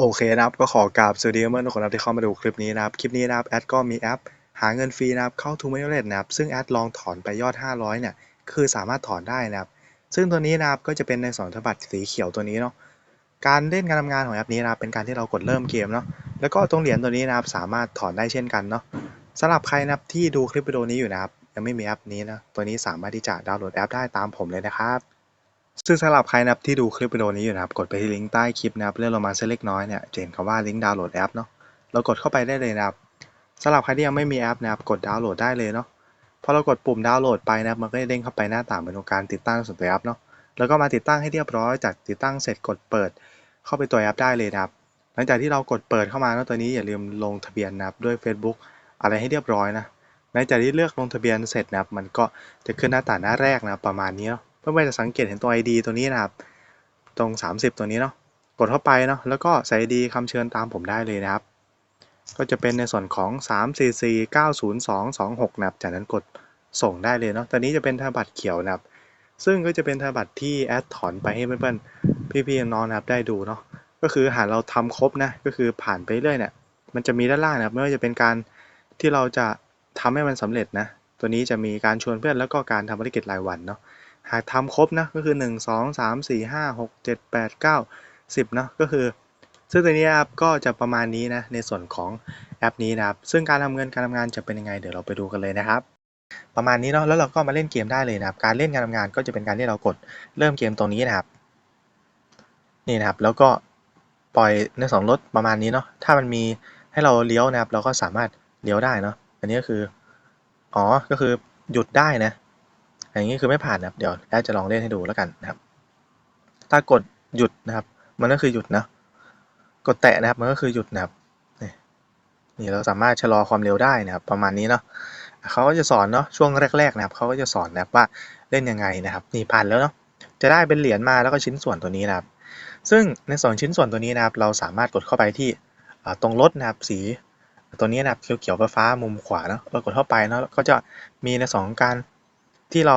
โอเคนะครับก็ขอกราบสวัสดีเมื่อนทุกคนนะครับที่เข้ามาดูคลิปนี้นะครับ คลิปนี้นะครับแอดก็มีแอป หาเงินฟรีนะครับเข้าทูเมเลตนะครับซึ่งแอดลองถอนไปยอด 500เนี่ยคือสามารถถอนได้นะครับ ซึ่งตัวนี้นะครับก็จะเป็นในสองธนบัตรสีเขียวตัวนี้เนาะการเล่นการทำงานของแอปนี้นะครับเป็นการที่เรากดเริ่มเกมเนาะแล้วก็ตรงเหรียญตัวนี้นะครับสามารถถอนได้เช่นกันเนาะสำหรับใครนะครับที่ดูคลิปวิดีโอนี้อยู่นะครับยังไม่มีแอปนี้นะตัวนี้สามารถที่จะดาวน์โหลดแอปได้ตามผมเลยนะครับ ซึ่งสำหรับใครนะครับที่ดูคลิปวิดีโอนี้อยู่นะครับ กดไปที่ลิงก์ใต้คลิปนะครับเลื่อนลงมาเส้นเล็กน้อยเนี่ยจะเห็นคำว่าลิงก์ดาวน์โหลดแอปเนาะเรากดเข้าไปได้เลยนะครับสำหรับใครที่ยังไม่มีแอปนะครับกดดาวน์โหลดได้เลยเนาะพอเรากดปุ่มดาวน์โหลดไปนะครับมันก็จะเด้งเข้าไปหน้าต่างเมนูการติดตั้งส่วนตัวแอปเนาะแล้วก็มาติดตั้งให้เรียบร้อยจากติดตั้งเสร็จกดเปิด เข้าไปตัวแอปได้เลยนะครับ หลังจากที่เรากดเปิดเข้ามาแล้วตัวนี้อย่าลืมลงทะเบียนนะครับด้วย Facebook อะไรให้เรียบร้อยนะหลังจากที่เลือกลงทะเบียนเสร็จนะครับ มันก็จะขึ้นหน้าต่างหน้าแรกนะรประมาณนี้เนาะ เพื่อนๆจะสังเกตเห็นตัว ID ตัวนี้นะครับ ตรง 30 ตัวนี้เนาะกดเข้าไปเนาะแล้วก็ใส่ดีคำเชิญตามผมได้เลยนะครับ ก็จะเป็นในส่วนของ 3 4 4 9 0 2 2 6 นะครับ จากนั้นกดส่งได้เลยเนาะตอนนี้จะเป็นธนบัตรเขียวนะครับ ซึ่งก็จะเป็นธนบัตรที่แอดถอนไปให้เพื่อนๆพี่ๆน้องๆนะครับได้ดูเนาะก็คือหากเราทำครบนะก็คือผ่านไปเรื่อยเนี่ยมันจะมีด้านล่างนะครับไม่ว่าจะเป็นการที่เราจะทำให้มันสำเร็จนะตัวนี้จะมีการชวนเพื่อนแล้วก็การทำภารกิจรายวันเนาะ หากทำครบนะก็คือ 1 2 3 4 5 6 7 8 9 10เนาะก็คือ ซึ่งตัวนี้ครับก็จะประมาณนี้นะในส่วนของแอปนี้นะครับ ซึ่งการทำเงินการทำงานจะเป็นยังไงเดี๋ยวเราไปดูกันเลยนะครับ ประมาณนี้เนาะแล้วเราก็มาเล่นเกมได้เลยนะครับ การเล่นการทำงานก็จะเป็นการที่เรากดเริ่มเกมตรงนี้นะครับนี่นะครับแล้วก็ปล่อยในสองรถประมาณนี้เนาะถ้ามันมีให้เราเลี้ยวนะครับ เราก็สามารถเลี้ยวได้เนาะอันนี้ก็คืออ๋อก็คือหยุดได้นะ อย่างนี้คือไม่ผ่านนะครับเดี๋ยวแอดจะลองเล่นให้ดูแล้วกันนะครับ ถ้ากดหยุดนะครับ มันก็คือหยุดนะ กดแตะนะครับมันก็คือหยุดนะครับนี่เราสามารถชะลอความเร็วได้นะครับ ประมาณนี้เนาะเขาก็จะสอนเนาะช่วงแรก ๆ นะครับเขาก็จะสอนนะครับว่าเล่นยังไงนะครับ นี่ผ่านแล้วเนาะจะได้เป็นเหรียญมาแล้วก็ชิ้นส่วนตัวนี้นะครับ ซึ่งในส่วนชิ้นส่วนตัวนี้นะครับ เราสามารถกดเข้าไปที่ตรงรถนะครับสีตัวนี้นะครับเขียวๆฟ้ามุมขวาเนาะเรากดเข้าไปเนาะก็จะมีในสองการ ที่เรา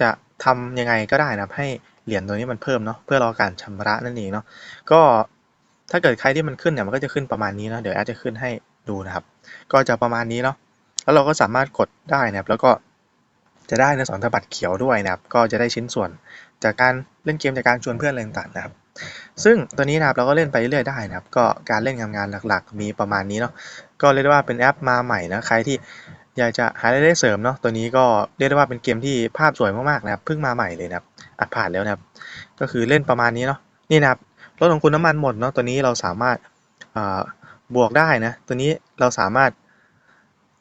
จะทำยังไงก็ได้นะครับ ให้เหรียญตัวนี้มันเพิ่มเนาะเพื่อรอการชำระนั่นเองเนาะก็ถ้าเกิดใครที่มันขึ้นเนี่ยมันก็จะขึ้นประมาณนี้นะเดี๋ยวแอดจะขึ้นให้ดูนะครับ ก็จะประมาณนี้เนาะแล้วเราก็สามารถกดได้นะครับ แล้วก็จะได้ในสองธบัตรเขียวด้วยนะครับ ก็จะได้ชิ้นส่วนจากการเล่นเกมจากการชวนเพื่อนอะไรต่างๆนะครับ ซึ่งตัวนี้นะครับเราก็เล่นไปเรื่อยได้นะครับ ก็การเล่นงานงานหลักๆ มีประมาณนี้เนาะก็เรียกได้ว่าเป็นแอปมาใหม่นะใครที่ อยากจะหารายได้เสริมเนาะตัวนี้ก็เรียกได้ว่าเป็นเกมที่ภาพสวยมากๆนะครับเพิ่งมาใหม่เลยนะครับอัดผ่านแล้วนะครับ ก็คือเล่นประมาณนี้เนาะนี่นะครับรถของคุณน้ำมันหมดเนาะตัวนี้เราสามารถบวกได้นะตัวนี้เราสามารถ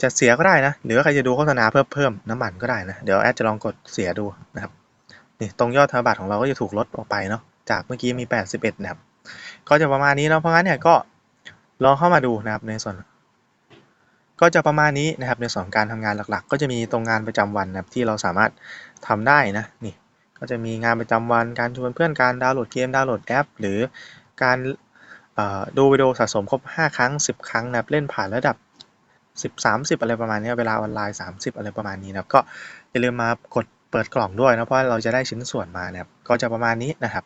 จะเสียก็ได้นะหรือว่าใครจะดูโฆษณาเพิ่มเพิ่มน้ำมันก็ได้นะเดี๋ยวแอดจะลองกดเสียดูนะครับนี่ตรงยอดธนบัตรของเราก็จะถูกลดออกไปเนาะจากเมื่อกี้มี 81 นะครับ ก็จะประมาณนี้เนาะเพราะงั้นเนี่ยก็ลองเข้ามาดูนะครับในส่วน ก็จะประมาณนี้นะครับในส่วนการทำงานหลักๆ ก็จะมีตรงงานประจำวันนะครับที่เราสามารถทำได้นะนี่ก็จะมีงานประจำวันการชวนเพื่อนการดาวน์โหลดเกมดาวน์โหลดแอป หรือการดูวิดีโอสะสมครบ 5 ครั้ง 10 ครั้งนะครับเล่นผ่านระดับ 10 30 อะไรประมาณนี้เวลาออนไลน์ 30 อะไรประมาณนี้นะครับก็อย่าลืมมากดเปิดกล่องด้วยนะเพราะเราจะได้ชิ้นส่วนมานะครับก็จะประมาณนี้นะครับ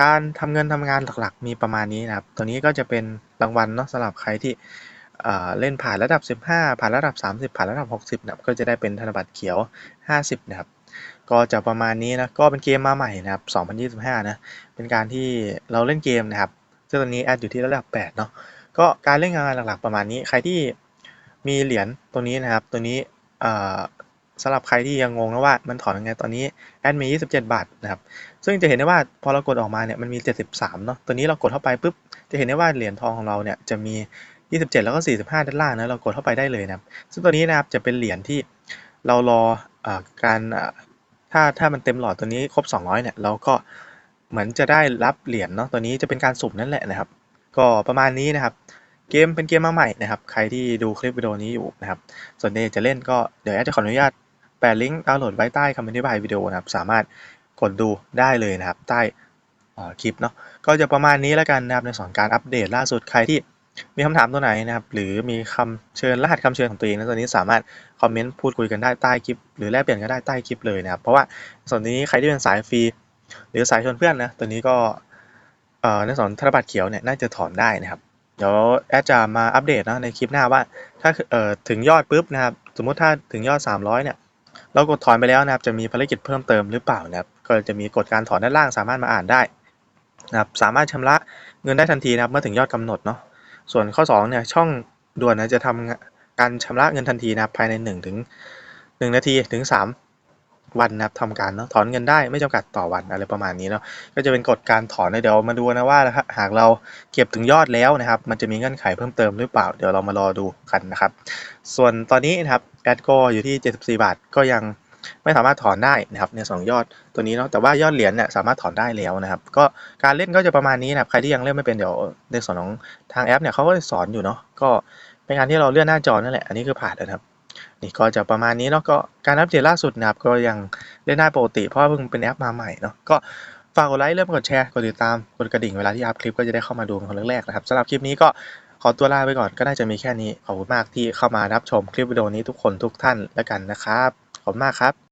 การทำเงินทำงานหลักๆ มีประมาณนี้นะครับตัวนี้ก็จะเป็นรางวัลเนาะสำหรับใครที่ เล่นผ่านระดับ 15 ผ่านระดับ 30 ผ่านระดับ 60นะครับก็จะได้เป็นธนบัตรเขียว 50 นะครับ ก็จะประมาณนี้นะ ก็เป็นเกมมาใหม่นะครับ 2025 นะ เป็นการที่เราเล่นเกมนะครับซึ่งตอนนี้แอดอยู่ที่ระดับ 8 เนาะ ก็การเล่นงานหลักๆประมาณนี้ ใครที่มีเหรียญตัวนี้นะครับ ตัวนี้สำหรับใครที่ยังงงนะว่ามันถอนยังไงตอนนี้แอดมี 27 บาทนะครับ ซึ่งจะเห็นได้ว่าพอเรากดออกมาเนี่ยมันมี 73 เนาะ ตัวนี้เรากดเข้าไปปุ๊บ จะเห็นได้ว่าเหรียญทองของเราเนี่ยจะมี 27 แล้วก็ 45 ด้านล่างนะเรากดเข้าไปได้เลยนะครับซึ่งตัวนี้นะครับจะเป็นเหรียญที่เรารออการถ้าถ้ามันเต็มหลอดตัวนี้ครบ 200เนี่ยเราก็เหมือนจะได้รับเหรียญเนาะตัวนี้จะเป็นการสุ่มนั่นแหละนะครับ ก็ประมาณนี้นะครับ เกมเป็นเกมมาใหม่นะครับ ใครที่ดูคลิปวิดีโอนี้อยู่นะครับ ส่วนเดจะเล่นก็เดี๋ยวแอดจะขออนุญาตแปะลิงก์ดาวน์โหลดไว้ใต้คำอธิบายวิดีโอนะครับ สามารถกดดูได้เลยนะครับ ใต้คลิปเนาะก็จะประมาณนี้แล้วกันนะครับในส่วนการอัปเดตล่าสุดใครที่ มีคำถามตัวไหนนะครับ หรือมีคำเชิญรหัสคำเชิญของตัวเองนะตัวนี้สามารถคอมเมนต์พูดคุยกันได้ใต้คลิป หรือแลกเปลี่ยนกันได้ใต้คลิปเลยนะครับ เพราะว่าส่วนนี้ใครที่เป็นสายฟรีหรือสายชวนเพื่อนนะตัวนี้ก็เอ่อในส่วนธนบัตรเขียวเนี่ยน่าจะถอนได้นะครับ เดี๋ยวแอดจะมาอัปเดตนะในคลิปหน้าว่าถ้าเอ่อถึงยอดปุ๊บนะครับ สมมุติถ้าถึงยอด 300เนี่ยเรากดถอนไปแล้วนะครับ จะมีภารกิจเพิ่มเติมหรือเปล่านะครับ ก็จะมีกฎการถอนด้านล่างสามารถมาอ่านได้นะครับ สามารถชำระเงินได้ทันทีนะครับ เมื่อถึงยอดกำหนดเนาะ ส่วนข้อ2เนี่ยช่องด่วนนะจะทำการชำระเงินทันทีนะครับภายใน1ถึง1นาทีถึง 3 วันนะครับทำการเนาะถอนเงินได้ไม่จำกัดต่อวันอะไรประมาณนี้เนาะก็จะเป็นกฎการถอนนะเดี๋ยวมาดูนะว่าหากเราเก็บถึงยอดแล้วนะครับ มันจะมีเงื่อนไขเพิ่มเติมหรือเปล่าเดี๋ยวเรามารอดูกันนะครับ ส่วนตอนนี้นะครับแอดก็อยู่ที่ 74 บาทก็ยัง ไม่สามารถถอนได้นะครับในสองยอดตัวนี้เนาะแต่ว่ายอดเหรียญเนี่ยสามารถถอนได้แล้วนะครับ ก็การเล่นก็จะประมาณนี้นะครับใครที่ยังเล่นไม่เป็นเดี๋ยวในส่วนของทางแอปเนี่ยเขาก็จะสอนอยู่เนาะก็เป็นการที่เราเลื่อนหน้าจอนั่นแหละอันนี้คือผ่านนะครับนี่ก็จะประมาณนี้เนาะก็การอัปเดตล่าสุดนะครับก็ยังเล่นได้ปกติเพราะว่าเพิ่งเป็นแอปมาใหม่เนาะก็ฝากกดไลค์เริ่มกดแชร์กดติดตามกดกระดิ่งเวลาที่อัพคลิปก็จะได้เข้ามาดูเป็นคนแรกๆนะครับสำหรับคลิปนี้ก็ขอตัวลาไปก่อนก็น่าจะมีแค่นี้ขอบคุณมากที่เข้ามารับชมคลิปวิดีโอนี้ทุกคนทุกท่านแล้วกันนะครับ คุณมากครับ